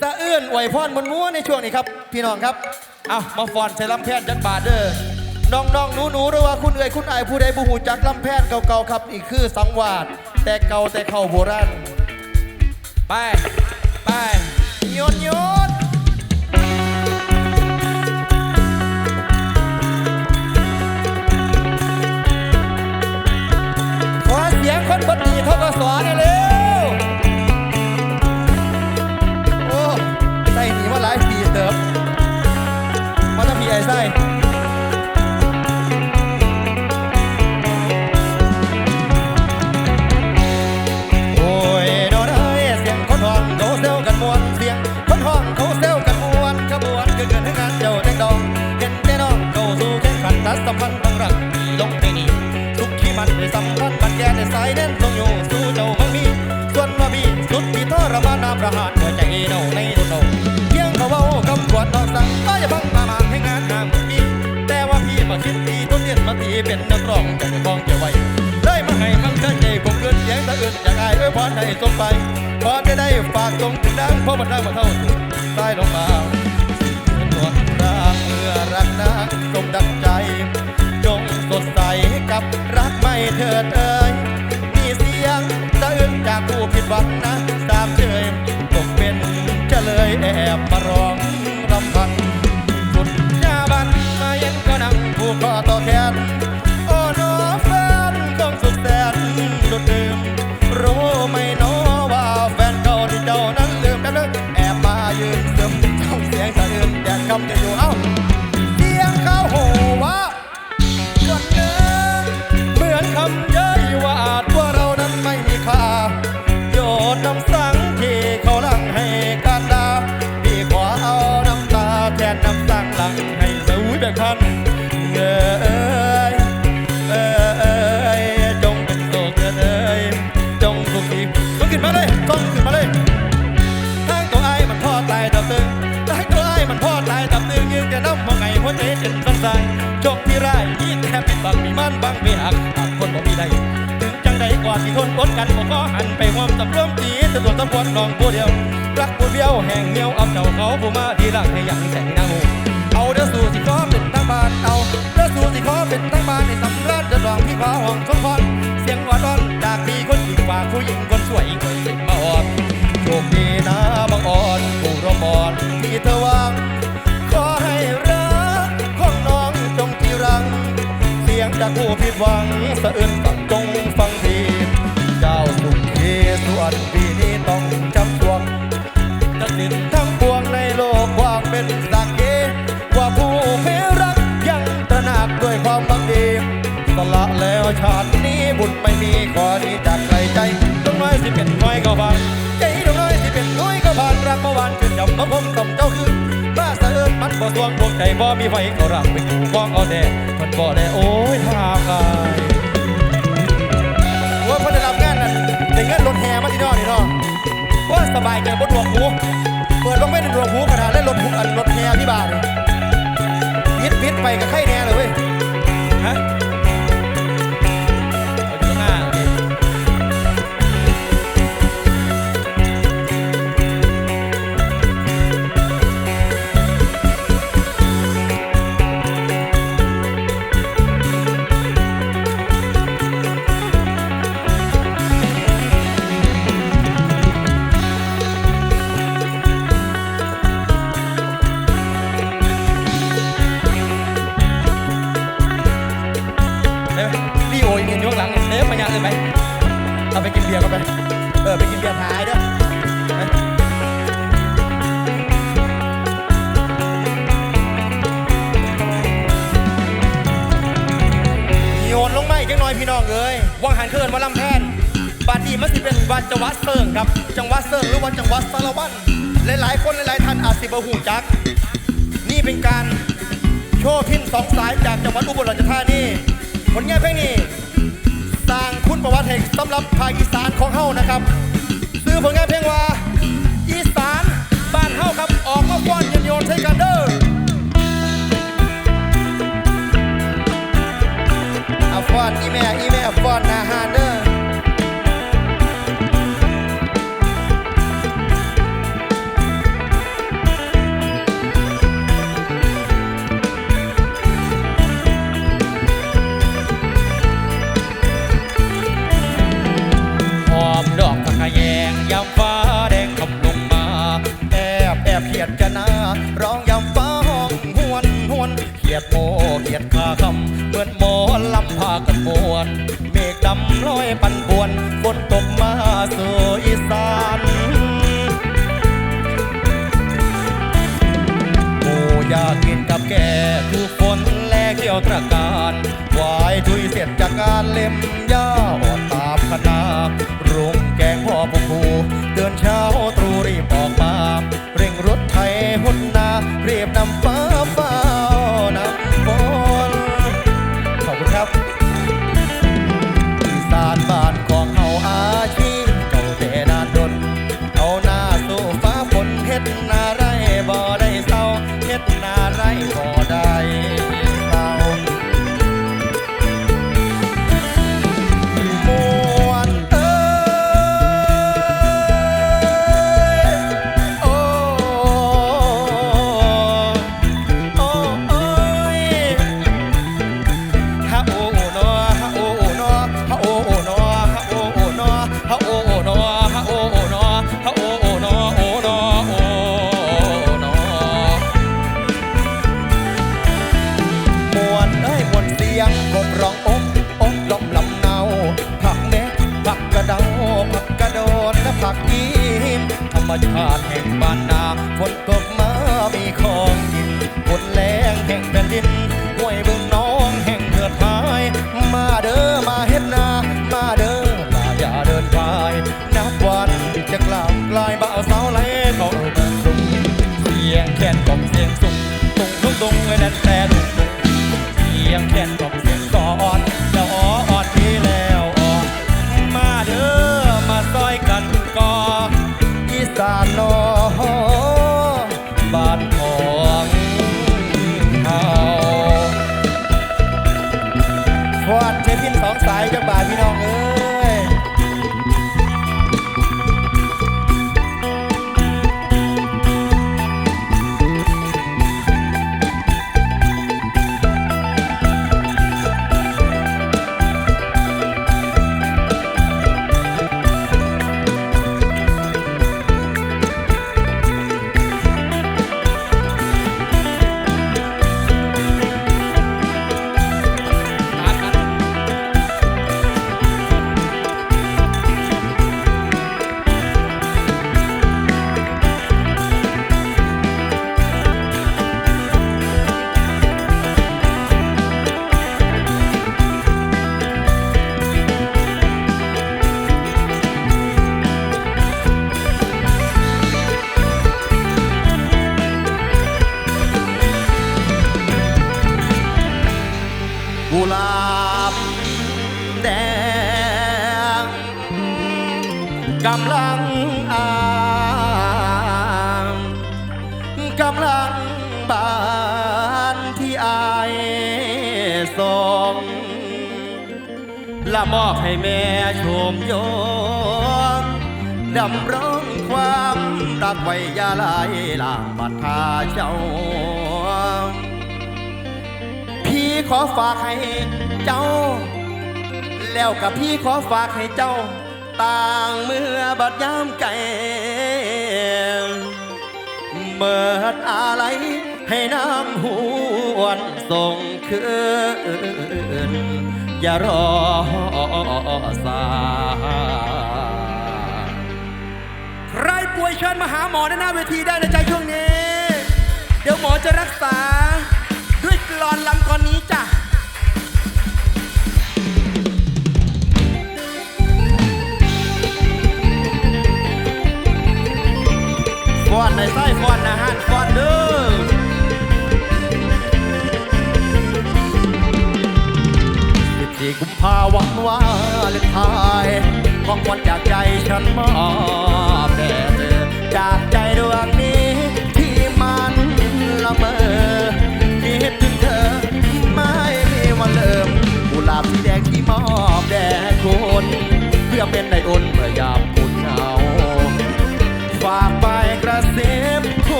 สะอื้นอวยพรมนมัวในช่วงนี้ครับ พี่น้องครับ เอามาฟอนใส่ลำแพนจักบาทเด้อน้องน้องหนูหนูหรือว่าคุณเอ๋ยคุณอายผู้ใดผู้หูจักลำแพนเก่าๆครับนี่คือสังวาสแต่เก่าแต่เข้าโบราณไป ไปโยนโยนขอเสียงคนบดีทกศหน่อยเร็ว เป็นนักร้องจะคล้องเกี่ยวไว้เลยมาให้มันเกินใจผมเกินเสียงตะอื่นอยากอายเอ้ยพรให้สมไปพอจะได้ฝากตรงถึงดังเพราะมันดังมาเท่าสุดใต้ลงมาเป็นตัวร่างเมื่อรักนางสมดังใจ จงสดใสกับรักไม่เถิดเอ่ยมีเสียงสะอื้นจากผู้ผิดหวังนะตามเชยตกเป็นจะเลยแอบมาร้องรำพันสุดยาบันมาเย็นก็นั่งผู้คอต่อแขน มีมันบังไม่หักหากคนบ่มีใดถึงจังใดก่อนที่ทนอดกันบ่ก็หันไปความตำรวมตีตำรวจตำรวจน้องผู้เดียว รักผู้เดียวแห่งเหี่ยวเอาเจ้าเขาผู้มาทีหลังให้ยังแสงนางหูเอาเด้อสู่สิขอเป็นทั้งบ้านเอาเด้อสู่สิขอเป็นทั้งบ้านในสำราญเดือดร้อนพี่ขอห้องสมพรเสียงอ่อนร้อนจากพี่คนหญิงฝาผู้หญิงคนสวยคนสิมาออกโชคดีนะบางอ่อนผู้รบอนที่เธอวางขอให้รักของน้องจงที่รัง เสียงจากผู้ หวังสะอื้นฟังจงฟังดีเจ้าสุขีส่วนปีนี้ต้องจำทวงจะสิ้นทั้งปวงในโลกกว้างเป็นสักเกว่าผู้เพรักยังตระหนักด้วยความบังดีสละแล้วชาตินี้บุญไม่มีขอนี้จากใครใจต้องน้อยสิเป็นน้อยก็บางใจต้องน้อยสิเป็นน้อยก็บานรักเมื่อวานขึ้นจำมาพมต่ำเจ้าคือ บ่สวงพวงใจบ่มีไฟเขารักไปอยู่กองเอาแต่มันบ่ได้โอ้ยทากายโอ้ยคนได้รับงานนั่นได้เงินรถแห่มาที่นอนี่เนาะว่าสบายใจบนดวงหูเปิดลงไม่นดวงหูขนาษและรถหูอันรถแห่พี่บ้านนี่พิษพิษไปกับไข้แน่เลยเว้ย ไป เออ ไปกินเบียร์ท้ายด้วยโยนลงไมาอีกจังน่อยพี่น้องเอ้ยวังหันเคินว่าลำแพนบาดีมันสิเป็นวันจังหวัดเซิงครับ จังหวัดเซิงหรือว่าจังหวัดสารวัตรหลายๆ คนหลายๆท่านอาจสิบหูจัก นี่เป็นการโชว์พินสองสายจากจังหวัดอุบลราชธานีผลงานเพลงนี้ สร้างคุณประวัติแห่งตำรับภาคอีสานของเฮานะครับ ยดจะนาร้องยำฟ้าห้องหวนหวนเขียดโมเขียดคาคำเหมือนหมอลำพากันมวนเมฆดำลอยปันปวนฝนตกมาสู่อีสานหมูอยากกินกับแกถูกฝนแลกเกี่ยวตระการวายทุยเสร็จจากการเล็มย่าอ่อนตามคณะรุงแกงพ่อพกูเดินเช้าตรู่รีบออก กำลังอ่างกำลังบานที่อายส่งละมอบให้แม่ชมโยมดำรงความรักไว้ยาลายลางบัดทาเจ้า พี่ขอฝากให้เจ้า แล้วกับพี่ขอฝากให้เจ้า ต่างเมื่อบัดยามไก่เมิดอะไรให้น้ำหวนส่งคืนอย่ารอสายใครป่วยเชิญมาหาหมอด้านหน้าเวทีได้นะจ๊ะช่วงนี้ เดี๋ยวหมอจะรักษา ด้วยกลอนลำกลอนนี้จ้ะ ในไส้ฟอนอาหารฟอนเด้อสิบสี่กุมภาวันวาเลนไทน์ของวันจากใจฉันมอบแด่เธอจากใจดวงนี้ที่มันละเมอคิดถึงเธอไม่มีวันเลิมกุหลาบสีแดงที่มอบแด่คุณเพื่อเป็นในอุ่นเมื่อยาม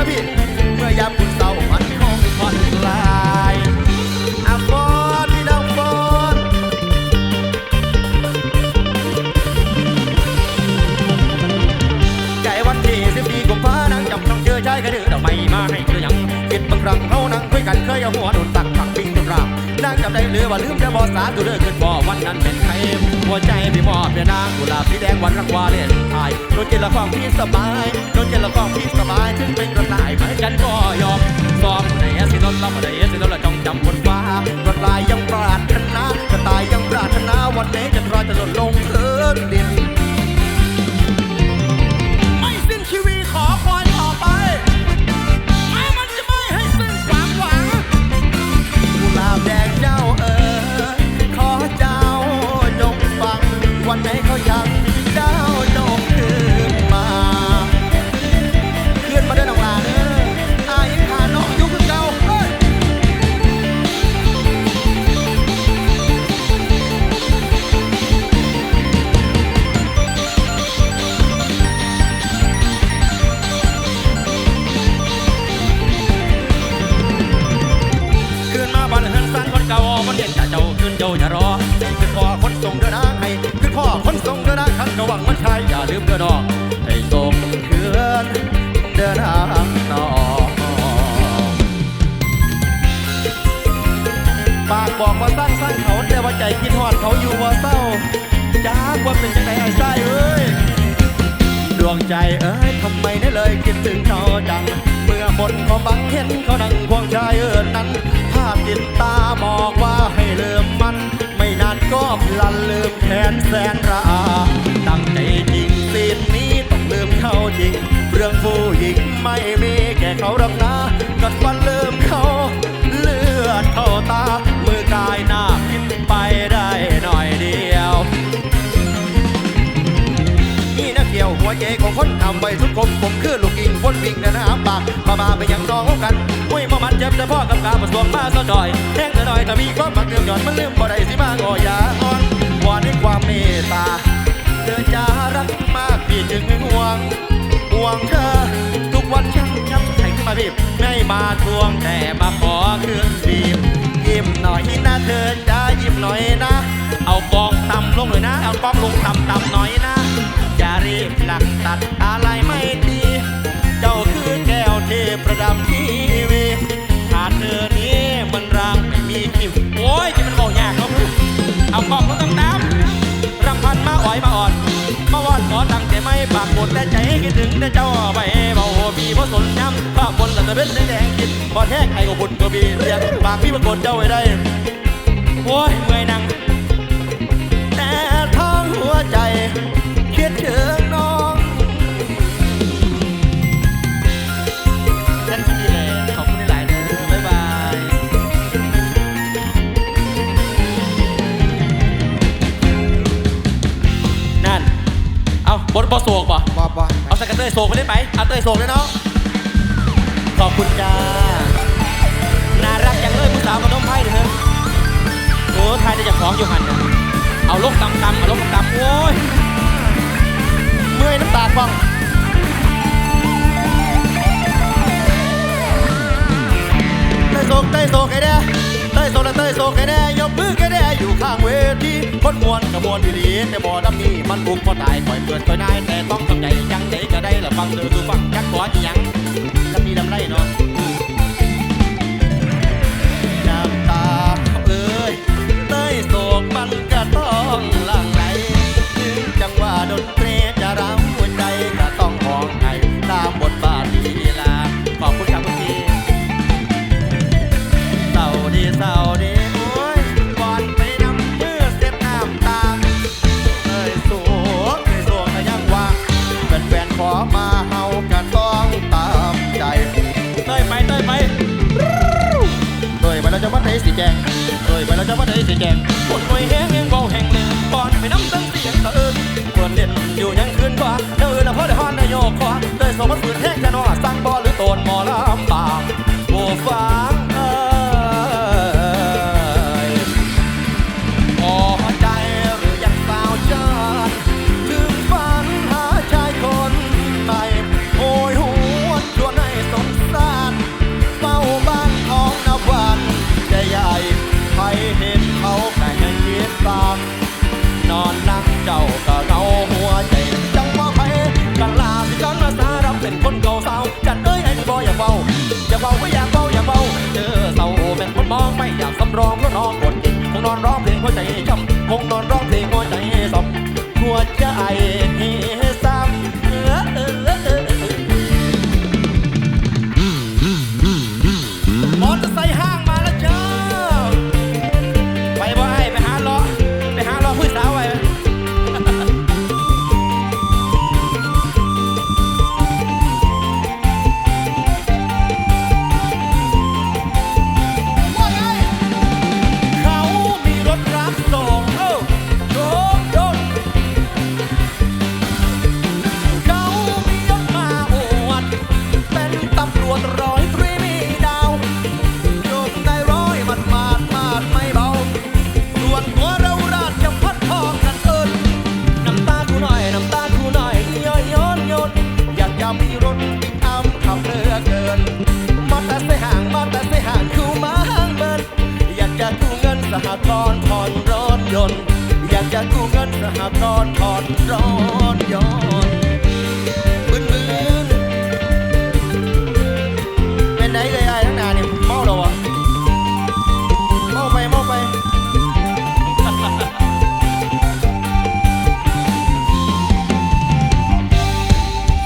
ครับพี่ เมื่อยามคุณเศร้ามันคงผ่อนคลายอาฟอนพี่ดาวฟอนใจวันที่สิบปีกุฟ้านั่งจัำน้องเจอใจกระดือดอกไม้มาให้เธอยังคิดบางครั้งเฮานั่งคุยกันเคยเอาหัวำได้หรือว่าลืมจะบอสาตุเลิกขึ้นบ่วันนั้นเป็นใครหัวใจพี่มอบเพียนางกุหลาบสีแดงวันรักวาเลนไทยโดนเจรละความพี่สบายโดนเจรละความพี่สบายถึงเป็นกระต่ายไหมือนกันก็ยอมซ้อมในสินนท์เราไม่ได้สินนท์ละจ้องจำบนฟ้ากระต่ายยังปรารถนากระต่ายยังปรารถนาวันนี้จะรอจะหล่นลงพื้นดิน คิดฮอดเขาอยู่ว่าเศร้าจากว่าเป็นจังไงไอ้ไส้เอ้ยดวงใจเอ้ยทำไมได้เลยคิดถึงเขาจัง เมื่อหมดความบังเห็นเขาดังควงชายเอินนั้น ภาพติดตาบอกว่าให้ลิมมัน ไม่นานก็พลันลืมแขนแสนระอาตั้งใจจริงสินนี้ต้องลืมเขาจริง เรื่องผู้หญิงไม่มีแก่เขารับนะ มคือลูกอิงพ้นวิ่งในน้ำปากมามาไปยังนองกันอุ้ยมามันเจ็บแต่พ่อกับกาผสมมาซะจอยแห้งแต่หน่อยถ้ามีความบักเดือดหย่อนมันลืมบ่ได้สิมางอยาอ่อนวอนด้วยความเมตตาเธอจะรักมากพี่จึงห่วงห่วงเธอทุกวันช้ำช้ำแข่งขึ้นมาพี่ไม่มาทวงแต่มาขอคืนดีมยิ้มหน่อยนะเธอจ้ายิ้มหน่อยนะ เอากองต่ำลงเลยนะ เอากองลงต่ำต่ำหน่อยนะ อย่ารีบหลักตัดอะไรไม่ดี เจ้าคือแก้วเทประดับทีวีขาดเธอนี้มันรางไม่มีคิวโอ้ยจะมันบอกยากเนาะเอากองลงต่ำต่ำรำพันมาอ่อยมาอ่อนมาวอนขอตั้งใจไม่ปากหมดแต่ใจคิดถึงแต่เจ้าไปเบามีเพราะสนย้ำภาพบนแต่เป็นแดงๆคิดบอลแห้งไอ้ก็บุญก็บีเรียกปากพี่มากดเจ้าไว้ได้โอ้ยเมื่อยนังแต่ทางหัวใจ บดบอโศกป่ะบอบอเอาสกัดเตยโศกไปได้ไหมเอาเตยโศกเลยเนาะขอบคุณจ้าน่ารักจังเลยผู้สาวกระนมไพ่เด้อเออทายได้จากของอยู่หันน่ะเอาลกตำตำเอาลกตำโอ้ยเมื่อยน้ำตาฟังเต้ยโศกเต้ยโศกไอ้แน่เต้ย โศกและเต้ยโศกไอ้แน่ยกมือแค่แน่อยู่ข้างเวทีคนมวนกับมวลดีดีแต่บ่ดำนี้มันบุกบ่ตายคอยเกิดคอยนายแต่ต้องทำใจยังใจก็ได้ละฟังเธอดูฟังจักขออีหยังลำนี้ดำไรเนาะน้ำตา อโตนหมอลำบากโอ้ฟังเอ้ยพอใจหรือยังสาวจานถึงฝันหาชายคนใหม่โอยหวนชวนให้สงสารเฝ้าบ้านท้องนาวันใจใหญ่ใครเห็นเขาแต่ให้คิดตามนอนนั่งเจ้าก็เกาหัวใจจังว่าไปกันลาสิกันมาสารับเป็นคนเก่า เบาก็อยากเบาอยากเบาเจอเศร้าเป็นคนมองไม่อยากสำรองเพราะน้องกดจิตคงนอนร้องเพลงหัวใจจำคงนอนร้องเพลงหัวใจสมหัวใจ อยากจะมีรถปิกอัพขับเรือเกินมอเต่ใส่ห่างมอเต่ใส่ห่างคูมาห้างเบินอยากจะกู้เงินสหกรณ์ผ่อนรถยนต์ อยากจะกู้เงินสหกรณ์ผ่อนรถยนต์